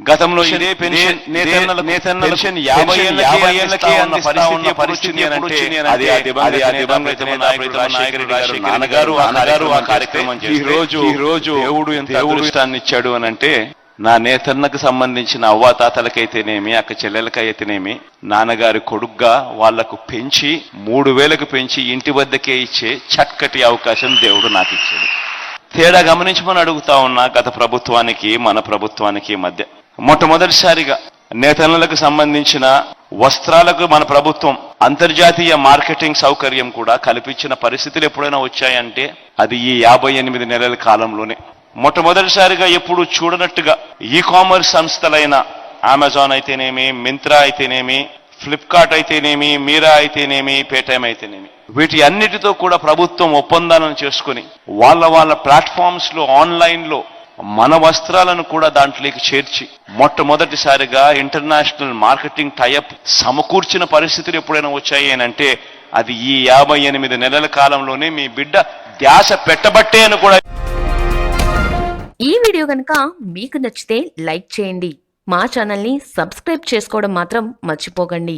గతంలో ఇదే pension pension యాభై యాభై ఏళ్ళకే ఉన్న పరిస్థితి పరిస్థితి అంటే అది నాన్నగారు అన్నగారు ఆ కార్యక్రమం ఈ రోజు ఈ రోజు దేవుడు ఎంత ఇచ్చాడు అని అంటే నా నేతన్నకు సంబంధించిన అవ్వాతాతలకైతేనేమి అక్క చెల్లెలకైతేనేమి నాన్నగారి కొడుగ్గా వాళ్ళకు పెంచి మూడు వేలకు పెంచి ఇంటి వద్దకే ఇచ్చే చక్కటి అవకాశం దేవుడు నాకు ఇచ్చాడు తేడా గమనించమని అడుగుతా ఉన్నా గత ప్రభుత్వానికి మన ప్రభుత్వానికి మధ్య. మొట్టమొదటిసారిగా నేతలకు సంబంధించిన వస్త్రాలకు మన ప్రభుత్వం అంతర్జాతీయ మార్కెటింగ్ సౌకర్యం కూడా కల్పించిన పరిస్థితులు ఎప్పుడైనా వచ్చాయంటే అది ఈ యాభై ఎనిమిది నెలల కాలంలోనే. మొట్టమొదటిసారిగా ఎప్పుడు చూడనట్టుగా ఈ కామర్స్ సంస్థలైన అమెజాన్ అయితేనేమి మింత్రా అయితేనేమి ఫ్లిప్కార్ట్ అయితేనేమి మీరా అయితేనేమి పేటీఎం అయితేనేమి. వీటి అన్నిటితో కూడా ప్రభుత్వం ఒప్పందాలను చేసుకుని వాళ్ళ వాళ్ళ ప్లాట్ఫామ్స్లో ఆన్లైన్లో మన వస్త్రాలను కూడా దాంట్లోకి చేర్చి మొట్టమొదటిసారిగా ఇంటర్నేషనల్ మార్కెటింగ్ టైఅప్ సమకూర్చిన పరిస్థితులు ఎప్పుడైనా వచ్చాయి అని అంటే అది ఈ యాభై ఎనిమిది నెలల కాలంలోనే మీ బిడ్డ ధ్యాస పెట్టబట్టే అని కూడా. ఈ వీడియో కనుక మీకు నచ్చితే లైక్ చేయండి. మా ఛానల్ని సబ్స్క్రైబ్ చేసుకోవడం మాత్రం మర్చిపోకండి.